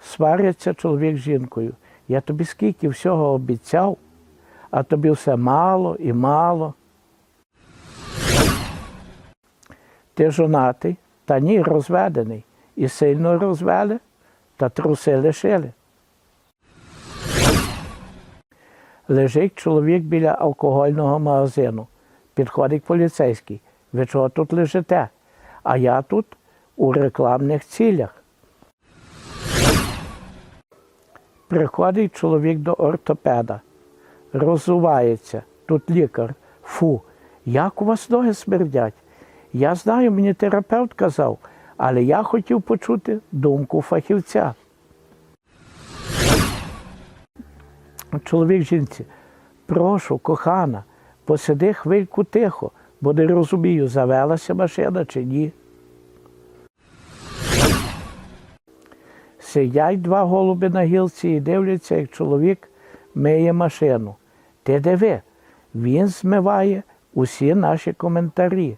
Свариться чоловік з жінкою. Я тобі скільки всього обіцяв, а тобі все мало і мало. Ти жонатий, та ні, розведений. І сильно розвели, та труси лишили. Лежить чоловік біля алкогольного магазину. Підходить поліцейський. Ви чого тут лежите? А я тут у рекламних цілях. Приходить чоловік до ортопеда, розувається, тут лікар. Фу, як у вас ноги смердять? Я знаю, мені терапевт казав, але я хотів почути думку фахівця. Чоловік жінці, прошу, кохана, посиди хвильку тихо, бо не розумію, завелася машина чи ні. Сидять два голуби на гілці і дивляться, як чоловік миє машину. Ти диви, він змиває усі наші коментарі.